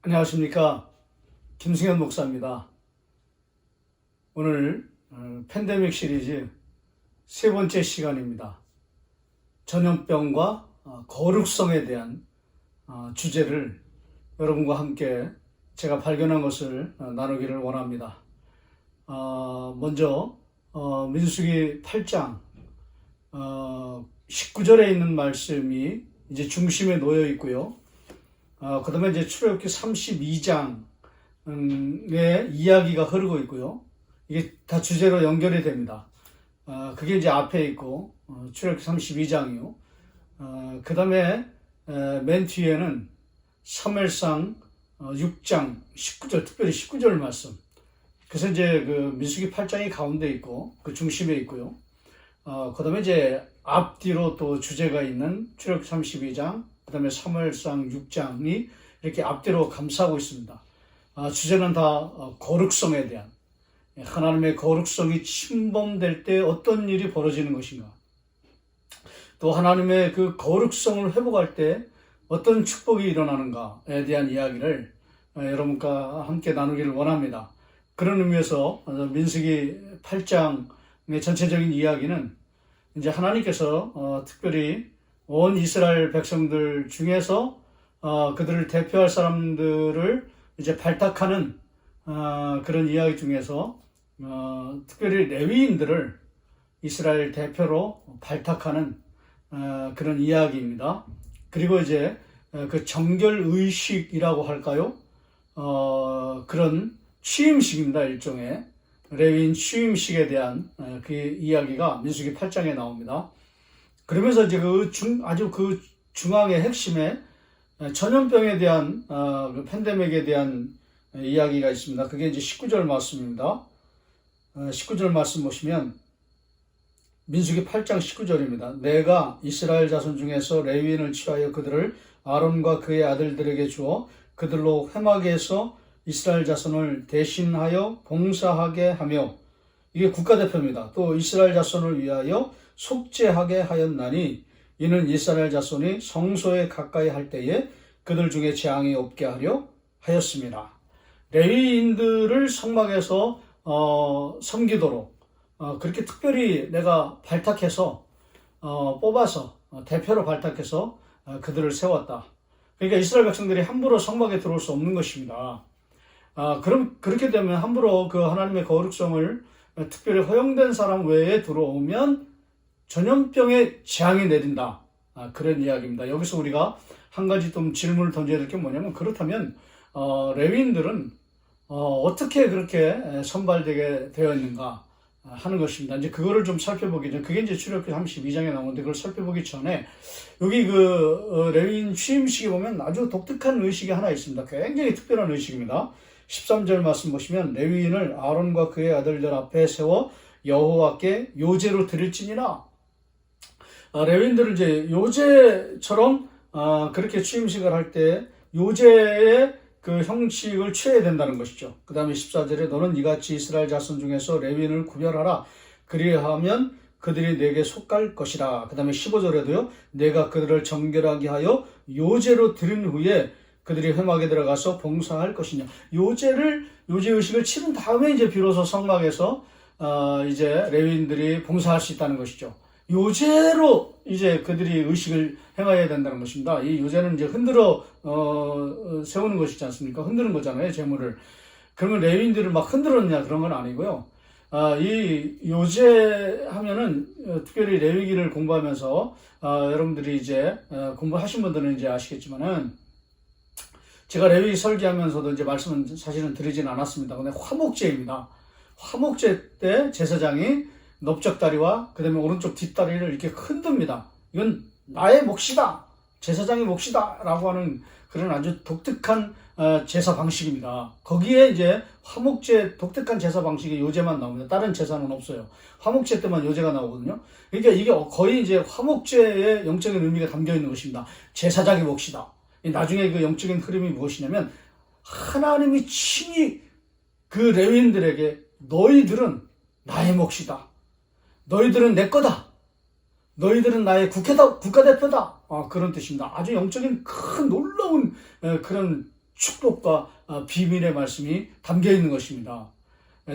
안녕하십니까. 김승현 목사입니다. 오늘 어, 팬데믹 시리즈 세 번째 시간입니다. 전염병과 어, 거룩성에 대한 어, 주제를 여러분과 함께 제가 발견한 것을 어, 나누기를 원합니다. 어, 먼저 어, 민수기 8장 19절에 있는 말씀이 이제 중심에 놓여 있고요. 어, 그 다음에 이제 출애굽기 32장의 이야기가 흐르고 있고요. 이게 다 주제로 연결이 됩니다. 어, 그게 이제 앞에 있고, 어, 출애굽기 32장이요. 어, 그 다음에 맨 뒤에는 3일상 6장 19절, 특별히 19절 말씀. 그래서 이제 그 민수기 8장이 가운데 있고, 그 중심에 있고요. 어, 그 다음에 이제 앞뒤로 또 주제가 있는 출애굽기 32장, 그 다음에 3월상 6장이 이렇게 앞뒤로 감싸고 있습니다. 아, 주제는 다 어, 거룩성에 대한 하나님의 거룩성이 침범될 때 어떤 일이 벌어지는 것인가. 또 하나님의 그 거룩성을 회복할 때 어떤 축복이 일어나는가에 대한 이야기를 어, 여러분과 함께 나누기를 원합니다. 그런 의미에서 어, 민수기 8장의 전체적인 이야기는 이제 하나님께서 어, 특별히 온 이스라엘 백성들 중에서 어, 그들을 대표할 사람들을 이제 발탁하는 어, 그런 이야기 중에서 어, 특별히 레위인들을 이스라엘 대표로 발탁하는 어, 그런 이야기입니다. 그리고 이제 어, 그 정결 의식이라고 할까요? 어, 그런 취임식입니다 일종의 레위인 취임식에 대한 어, 그 이야기가 민수기 8장에 나옵니다. 그러면서 이제 그 중, 아주 그 중앙의 핵심에 전염병에 대한, 어, 그 팬데믹에 대한 이야기가 있습니다. 그게 이제 19절 말씀입니다. 어, 19절 말씀 보시면, 민수기 8장 19절입니다. 내가 이스라엘 자손 중에서 레위인을 취하여 그들을 아론과 그의 아들들에게 주어 그들로 회막에 서 이스라엘 자손을 대신하여 봉사하게 하며 이게 국가대표입니다. 또 이스라엘 자손을 위하여 속죄하게 하였나니 이는 이스라엘 자손이 성소에 가까이 할 때에 그들 중에 재앙이 없게 하려 하였습니다. 레위인들을 성막에서 어, 섬기도록 어, 그렇게 특별히 내가 발탁해서 어, 뽑아서 어, 대표로 발탁해서 어, 그들을 세웠다. 그러니까 이스라엘 백성들이 함부로 성막에 들어올 수 없는 것입니다. 아, 그럼 그렇게 되면 함부로 그 하나님의 거룩성을 특별히 허용된 사람 외에 들어오면 전염병의 재앙이 내린다. 아, 그런 이야기입니다. 여기서 우리가 한 가지 좀 질문을 던져야 될 게 뭐냐면 그렇다면 어, 레위인들은 어, 떻게 그렇게 선발되게 되어 있는가 하는 것입니다. 이제 그거를 좀 살펴보기 전 그게 이제 출애굽기 32장에 나오는데 그걸 살펴보기 전에 여기 그 어, 레위인 취임식에 보면 아주 독특한 의식이 하나 있습니다. 굉장히 특별한 의식입니다. 13절 말씀 보시면 레위인을 아론과 그의 아들들 앞에 세워 여호와께 요제로 드릴지니라 아, 레윈들을 이제 요제처럼 아, 그렇게 취임식을 할 때 요제의 그 형식을 취해야 된다는 것이죠. 그 다음에 14절에 너는 이같이 이스라엘 자손 중에서 레윈을 구별하라. 그리하면 그들이 내게 속갈 것이라. 그 다음에 15절에도요. 내가 그들을 정결하게 하여 요제로 드린 후에 그들이 회막에 들어가서 봉사할 것이냐. 요제를 요제 의식을 치른 다음에 이제 비로소 성막에서 어, 이제 레위인들이 봉사할 수 있다는 것이죠. 요제로 이제 그들이 의식을 행해야 된다는 것입니다. 이 요제는 이제 흔들어 어, 세우는 것이지 않습니까? 흔드는 거잖아요, 재물을. 그러면 레위인들을 막 흔들었냐 그런 건 아니고요. 아, 이 요제 하면은 어, 특별히 레위기를 공부하면서 아, 여러분들이 이제 어, 공부하신 분들은 이제 아시겠지만은 제가 레위 설계하면서도 이제 말씀은 사실은 드리진 않았습니다. 근데 화목제입니다. 화목제 때 제사장이 넓적 다리와 그 다음에 오른쪽 뒷다리를 이렇게 흔듭니다. 이건 나의 몫이다. 제사장의 몫이다. 라고 하는 그런 아주 독특한 어, 제사 방식입니다. 거기에 이제 화목제 독특한 제사 방식의 요제만 나옵니다. 다른 제사는 없어요. 화목제 때만 요제가 나오거든요. 그러니까 이게 거의 이제 화목제의 영적인 의미가 담겨 있는 것입니다. 제사장의 몫이다. 나중에 그 영적인 흐름이 무엇이냐면 하나님이 친히 그 레위인들에게 너희들은 나의 몫이다. 너희들은 내 거다. 너희들은 나의 국회다, 국가대표다. 아, 그런 뜻입니다. 아주 영적인 큰 놀라운 그런 축복과 어, 비밀의 말씀이 담겨 있는 것입니다.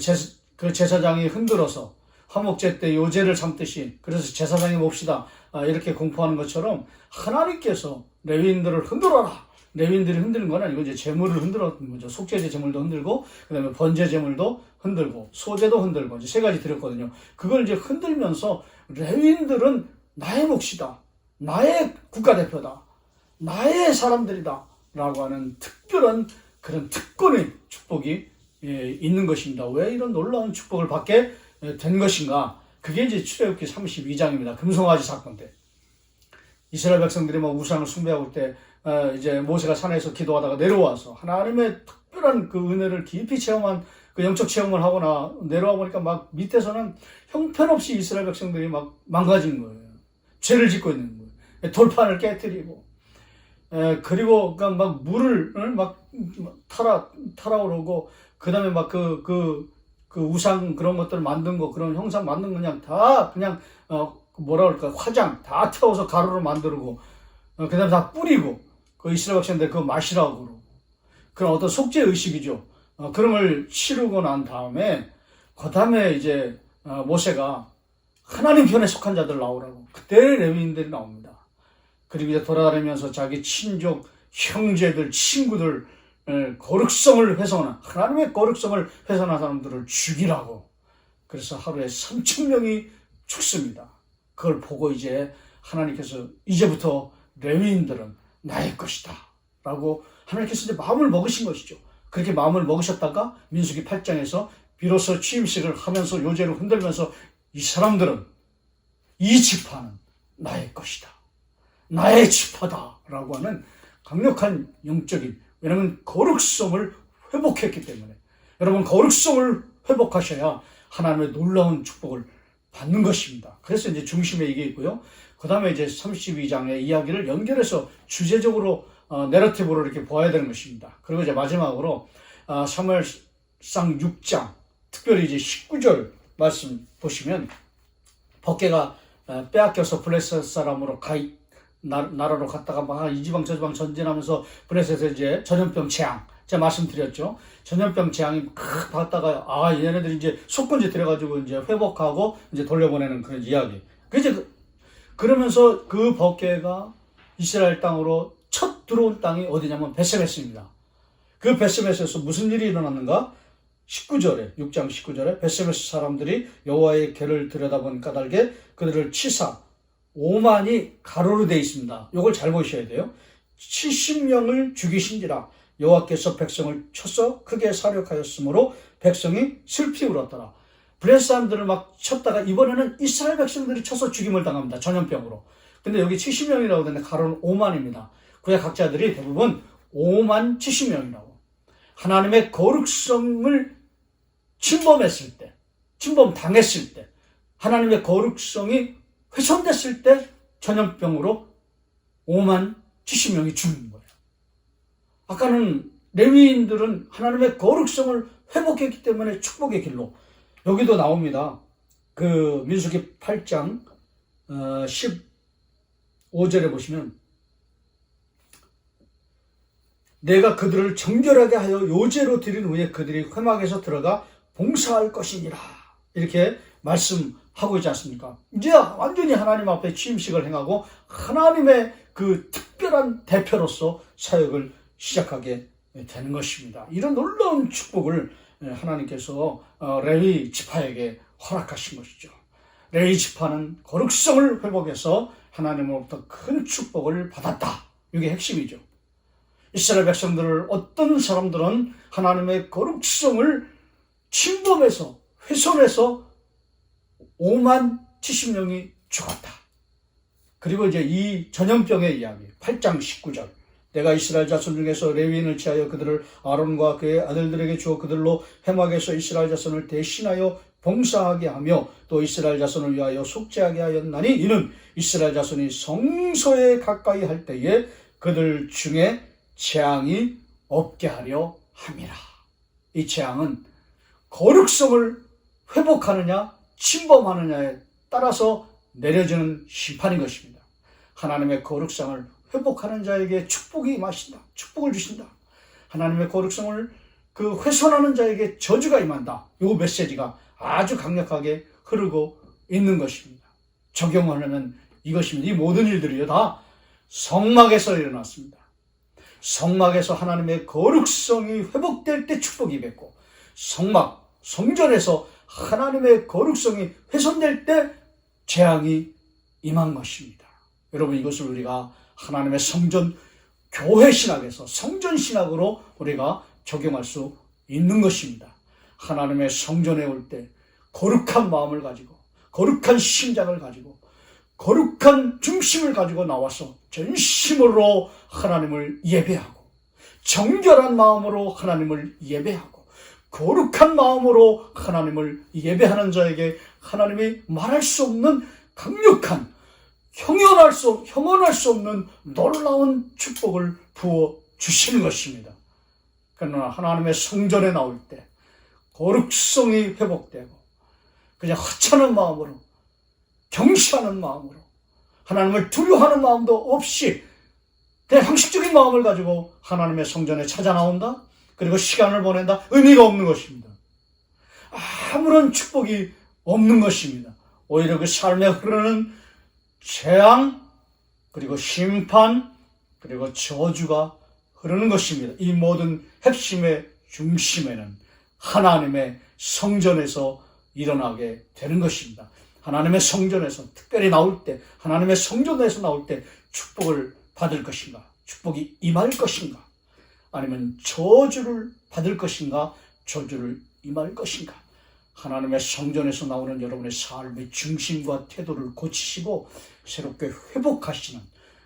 제, 그 제사장이 흔들어서 화목제 때 요제를 삼듯이 그래서 제사장이 몹시다 아, 이렇게 공포하는 것처럼 하나님께서 레위인들을 흔들어라 레위인들이 흔드는 건 아니고 이제 재물을 흔들었던 거죠 속죄제 재물도 흔들고 그다음에 번제 재물도 흔들고 소제도 흔들고 이제 세 가지 드렸거든요 그걸 이제 흔들면서 레위인들은 나의 몫이다 나의 국가대표다 나의 사람들이다 라고 하는 특별한 그런 특권의 축복이 예, 있는 것입니다. 왜 이런 놀라운 축복을 받게 예, 된 것인가? 그게 이제 출애굽기 32장입니다. 금송아지 사건 때. 이스라엘 백성들이 막 우상을 숭배하고 때 어, 이제 모세가 산에서 기도하다가 내려와서 하나님의 특별한 그 은혜를 깊이 체험한 그 영적 체험을 하거나 내려와 보니까 막 밑에서는 형편없이 이스라엘 백성들이 막 망가진 거예요. 죄를 짓고 있는 거예요. 돌판을 깨뜨리고 에, 그리고 그러니까 막 물을 응? 막 타라 타라오르고 그다음에 막 그 그 그 우상 그런 것들 만든 거 그런 형상 만든 거 그냥 다 그냥 어 뭐라 그럴까 화장 다 태워서 가루로 만들고 어, 그다음에 다 뿌리고 그 이스라엘 백성들 그거 마시라고 그러고 그런 어떤 속죄 의식이죠. 어, 그런 걸 치르고 난 다음에 그 다음에 이제 어, 모세가 하나님 편에 속한 자들 나오라고 그때 레위인들이 나옵니다. 그리고 이제 돌아다니면서 자기 친족, 형제들, 친구들 에, 거룩성을 훼손한 하나님의 거룩성을 훼손한 사람들을 죽이라고 그래서 하루에 3천 명이 죽습니다. 그걸 보고 이제 하나님께서 이제부터 레위인들은 나의 것이다 라고 하나님께서 이제 마음을 먹으신 것이죠. 그렇게 마음을 먹으셨다가 민수기 8장에서 비로소 취임식을 하면서 요제를 흔들면서 이 사람들은 이 지파는 나의 것이다. 나의 지파다 라고 하는 강력한 영적인 왜냐하면 거룩성을 회복했기 때문에 여러분 거룩성을 회복하셔야 하나님의 놀라운 축복을 받는 것입니다. 그래서 이제 중심에 이게 있고요. 그 다음에 이제 32장의 이야기를 연결해서 주제적으로 어, 내러티브로 이렇게 보아야 되는 것입니다. 그리고 이제 마지막으로 어, 사무엘상 6장 특별히 이제 19절 말씀 보시면 법계가 어, 빼앗겨서 블레셋 사람으로 가 나, 나라로 갔다가 막 이 지방 저 지방 전진하면서 브레스에서 이제 전염병 재앙 제가 말씀드렸죠. 전염병 재앙이 크 받다가 아 얘네들이 이제 속건지 들여가지고 이제 회복하고 이제 돌려보내는 그런 이야기. 그 이제 그, 그러면서 그 법계가 이스라엘 땅으로 첫 들어온 땅이 어디냐면 베세베스입니다. 그 베세베스에서 무슨 일이 일어났는가? 19절에 6장 19절에 베세베스 사람들이 여호와의 궤를 들여다본 까닭에 그들을 치사 5만이 가로로 되어 있습니다. 이걸 잘 보셔야 돼요. 70명을 죽이신지라 여호와께서 백성을 쳐서 크게 사력하였으므로 백성이 슬피 울었더라. 브레스 사람들을 막 쳤다가 이번에는 이스라엘 백성들이 쳐서 죽임을 당합니다. 전염병으로. 근데 여기 70명이라고 되는데 가로는 5만입니다. 구약 학자들이 대부분 5만 70명이라고. 하나님의 거룩성을 침범했을 때, 침범 당했을 때, 하나님의 거룩성이 훼손됐을 때 전염병으로 5만 70명이 죽는 거예요. 아까는 레위인들은 하나님의 거룩성을 회복했기 때문에 축복의 길로 여기도 나옵니다. 그 민수기 8장 15절에 보시면 내가 그들을 정결하게 하여 요제로 드린 후에 그들이 회막에서 들어가 봉사할 것이니라 이렇게 말씀하고 있지 않습니까? 이제 완전히 하나님 앞에 취임식을 행하고 하나님의 그 특별한 대표로서 사역을 시작하게 되는 것입니다. 이런 놀라운 축복을 하나님께서 어, 레위 지파에게 허락하신 것이죠. 레위 지파는 거룩성을 회복해서 하나님으로부터 큰 축복을 받았다. 이게 핵심이죠. 이스라엘 백성들을 어떤 사람들은 하나님의 거룩성을 침범해서 훼손해서 5만 70명이 죽었다. 그리고 이제 이 전염병의 이야기 8장 19절 내가 이스라엘 자손 중에서 레위인을 취하여 그들을 아론과 그의 아들들에게 주어 그들로 해막에서 이스라엘 자손을 대신하여 봉사하게 하며 또 이스라엘 자손을 위하여 속죄하게 하였나니 이는 이스라엘 자손이 성소에 가까이 할 때에 그들 중에 재앙이 없게 하려 함이라. 이 재앙은 거룩성을 회복하느냐 침범하느냐에 따라서 내려지는 심판인 것입니다. 하나님의 거룩성을 회복하는 자에게 축복이 마신다. 축복을 주신다. 하나님의 거룩성을 그 훼손하는 자에게 저주가 임한다. 요 메시지가 아주 강력하게 흐르고 있는 것입니다. 적용하려면 이것입니다. 이 모든 일들이요 다 성막에서 일어났습니다. 성막에서 하나님의 거룩성이 회복될 때 축복이 맺고 성막, 성전에서 하나님의 거룩성이 훼손될 때 재앙이 임한 것입니다. 여러분 이것을 우리가 하나님의 성전 교회 신학에서 성전 신학으로 우리가 적용할 수 있는 것입니다. 하나님의 성전에 올 때 거룩한 마음을 가지고 거룩한 심장을 가지고 거룩한 중심을 가지고 나와서 전심으로 하나님을 예배하고 정결한 마음으로 하나님을 예배하고 거룩한 마음으로 하나님을 예배하는 자에게 하나님이 말할 수 없는 강력한 형언할 수, 형언할 수 없는 놀라운 축복을 부어 주시는 것입니다. 그러나 하나님의 성전에 나올 때 거룩성이 회복되고 그냥 하찮은 마음으로 경시하는 마음으로 하나님을 두려워하는 마음도 없이 그냥 형식적인 마음을 가지고 하나님의 성전에 찾아 나온다. 그리고 시간을 보낸다. 의미가 없는 것입니다. 아무런 축복이 없는 것입니다. 오히려 그 삶에 흐르는 재앙, 그리고 심판, 그리고 저주가 흐르는 것입니다. 이 모든 핵심의 중심에는 하나님의 성전에서 일어나게 되는 것입니다. 하나님의 성전에서 특별히 나올 때, 하나님의 성전에서 나올 때 축복을 받을 것인가? 축복이 임할 것인가? 아니면 저주를 받을 것인가? 저주를 임할 것인가? 하나님의 성전에서 나오는 여러분의 삶의 중심과 태도를 고치시고 새롭게 회복하시는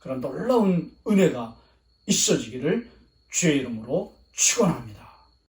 그런 놀라운 은혜가 있어지기를 주의 이름으로 축원합니다.